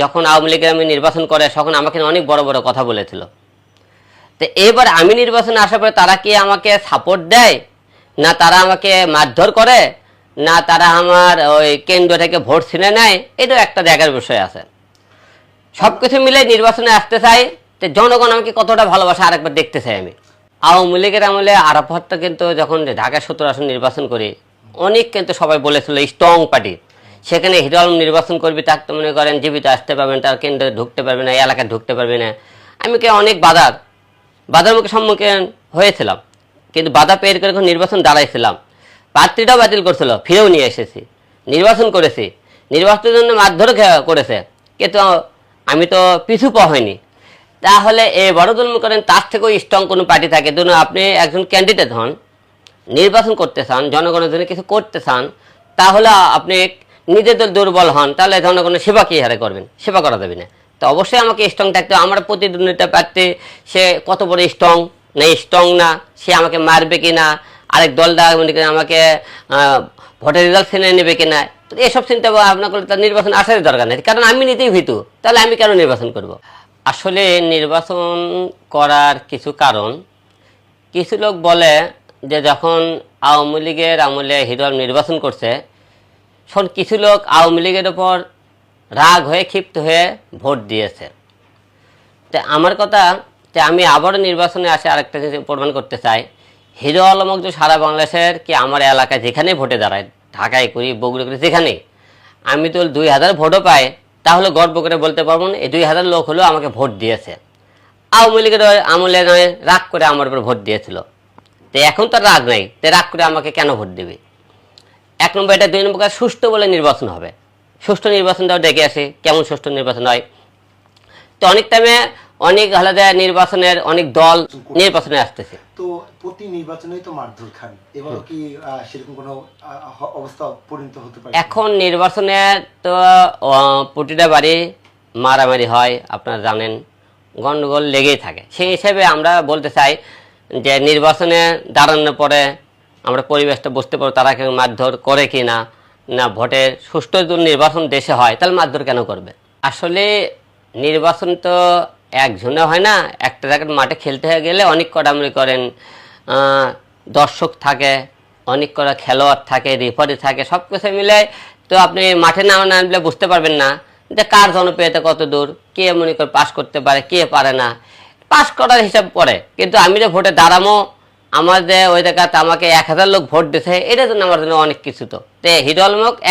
যখন আওয়ামী লীগের আমি নির্বাচন করে, তখন আমাকে অনেক বড় বড় কথা বলেছিল। তো এবার আমি নির্বাচনে আসার পরে তারা কি আমাকে সাপোর্ট দেয়? না তারা আমাকে মারধর করে? না তারা আমার ওই কেন্দ্র থেকে ভোট ছিনে নেয়? এটাও একটা দেখার বিষয় আছে। সব কিছু মিলে নির্বাচনে আসতে চাই, তো জনগণ আমাকে কতটা ভালোবাসে আরেকবার দেখতে চাই আমি। আওয়ামী লীগের আমলে আরাফাতটা কিন্তু যখন ঢাকা সত্তর আসন নির্বাচন করি, অনেক কিন্তু সবাই বলেছিল স্ট্রং পার্টি সেখানে হিরো আলম নির্বাচন করবি তার তো মনে করেন জীবিত আসতে পারবেন তার কেন্দ্রে ঢুকতে পারবে না এলাকায় ঢুকতে পারবে না। আমি কি অনেক বাধার বাধার মুখে সম্মুখীন হয়েছিলাম, কিন্তু বাধা পেয়ে করে নির্বাচন দাঁড়াইছিলাম, প্রার্থীটাও বাতিল করছিল, ফিরেও নিয়ে এসেছি, নির্বাচন করেছি, নির্বাচনের জন্য মারধর করেছে, কিন্তু আমি তো পিছু পা হয়নি। তাহলে এ বড় মনে করেন, তার থেকেও স্ট্রং কোনো পার্টি থাকে, ধরুন আপনি একজন ক্যান্ডিডেট হন, নির্বাচন করতে চান, জনগণের জন্য কিছু করতে চান, তাহলে আপনি নিজের দল দুর্বল হন, তাহলে ধরনের কোনো সেবা কী হারে করবেন? সেবা করা যাবে না। তো অবশ্যই আমাকে স্ট্রং থাকতে। আমার প্রতিদ্বন্দ্বিতা প্রার্থী, সে কত বড় স্ট্রং না স্ট্রং না। সে আমাকে মারবে কি না আরেক দলটা মনে করেন আমাকে ভোটের রেজাল্ট ছিনে নেবে কিনা? এসব চিন্তা ভাবনা করলে তার নির্বাচন আসারই দরকার নেই। কারণ আমি নিজেই ভীতু। তাহলে আমি কেন নির্বাচন করব? আসলে নির্বাচন করার কিছু কারণ। কিছু লোক বলে যে যখন আওয়ামী লীগের আমলে হিরো নির্বাচন করছে তখন কিছু লোক আওয়ামী লীগের ওপর রাগ হয়ে, ক্ষিপ্ত হয়ে ভোট দিয়েছে। তো আমার কথা যে আমি আবারও নির্বাচনে আসে আরেকটা জিনিস প্রমাণ করতে চাই। হিরো আলমক যে সারা বাংলাদেশের কি আমার এলাকায় যেখানে ভোটে দাঁড়ায়? ঢাকায় করি, বগুড়া করি, যেখানে। আমি তো দুই হাজার ভোটও পাই, তাহলে গর্ব করে বলতে পারব না, এই দুই হাজার লোক হলেও আমাকে ভোট দিয়েছে। আওয়ামী লীগের আমলে নয়, রাগ করে আমার উপর ভোট দিয়েছিল। তো এখন তো রাগ নাই, তো রাগ করে আমাকে কেন ভোট দেবে? এক নম্বর এটা দুই নম্বর সুষ্ঠু বলে নির্বাচন হবে। সুষ্ঠু নির্বাচনটাও ডেকে আসে কেমন সুষ্ঠু নির্বাচন হয়। তো অনেক টাইমে অনেক আলাদা নির্বাচনের অনেক দল নির্বাচনে আসতেছে। তো প্রতি নির্বাচনেই তো মারধর খান। এবারও কি সেরকম কোনো অবস্থা পরিণত হতে পারে? এখন নির্বাচনে তো প্রতিটা বাড়ি মারামারি হয় আপনারা জানেন। গণ্ডগোল লেগেই থাকে। সেই হিসেবে আমরা বলতে চাই যে নির্বাচনে দাঁড়ানোর পরে আমরা পরিবেশটা বুঝতে পারব তারা কেউ মারধর করে কি না না ভোটের সুষ্ঠু যদি নির্বাচন দেশে হয়, তাহলে মারধর কেন করবে? আসলে নির্বাচন তো একজনে হয় না, একটা জায়গায় মাঠে খেলতে হয়ে গেলে অনেক কটা মনে করেন দর্শক থাকে, অনেক কটা খেলোয়াড় থাকে রেফারি থাকে, সব কিছু মিলে তো আপনি মাঠে না নামলে বুঝতে পারবেন না যে কার জনপ্রিয়তা কত দূর, কে মনে করে পাস করতে পারে, কে পারে না। পাস করার হিসাব পড়ে, কিন্তু আমি যে ভোটে দাঁড়ামো আমার যে ওই জায়গাতে আমাকে এক হাজার লোক ভোট দিয়েছে, এটার জন্য আমার জন্য অনেক কিছু তো। তে হিরো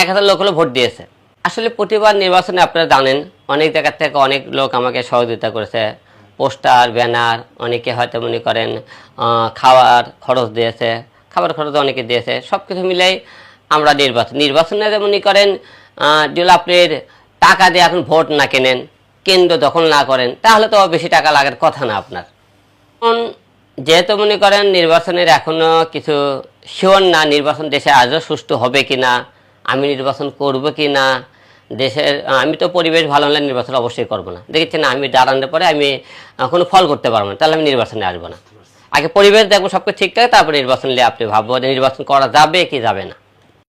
এক হাজার লোক হলো ভোট দিয়েছে। আসলে প্রতিবার নির্বাচনে আপনারা জানেন, অনেক জায়গা থেকে অনেক লোক আমাকে সহযোগিতা করেছে। পোস্টার, ব্যানার, অনেকে হয়তো মনে করেন খাওয়ার খরচ দিয়েছে, খাবার খরচ অনেকে দিয়েছে সব কিছু মিলেই আমরা নির্বাচন নির্বাচনে মনে করেন যদি আপনি টাকা দিয়ে এখন ভোট না কেনেন, কেন্দ্র দখল না করেন, তাহলে তো বেশি টাকা লাগার কথা না আপনার। যেহেতু মনে করেন নির্বাচনের এখনও কিছু শিওর না নির্বাচন দেশে আজও সুষ্ঠু হবে কি না আমি নির্বাচন করব কি না দেশের আমি তো পরিবেশ ভালো হলে নির্বাচন অবশ্যই করব না। দেখেছি না, আমি দাঁড়ানোর পরে আমি কোনো ফল করতে পারব না, তাহলে আমি নির্বাচনে আসব না। আগে পরিবেশ দেখব সব কিছু ঠিকঠাক, তারপরে নির্বাচন নিয়ে আপনি ভাববো যে নির্বাচন করা যাবে কি যাবে না।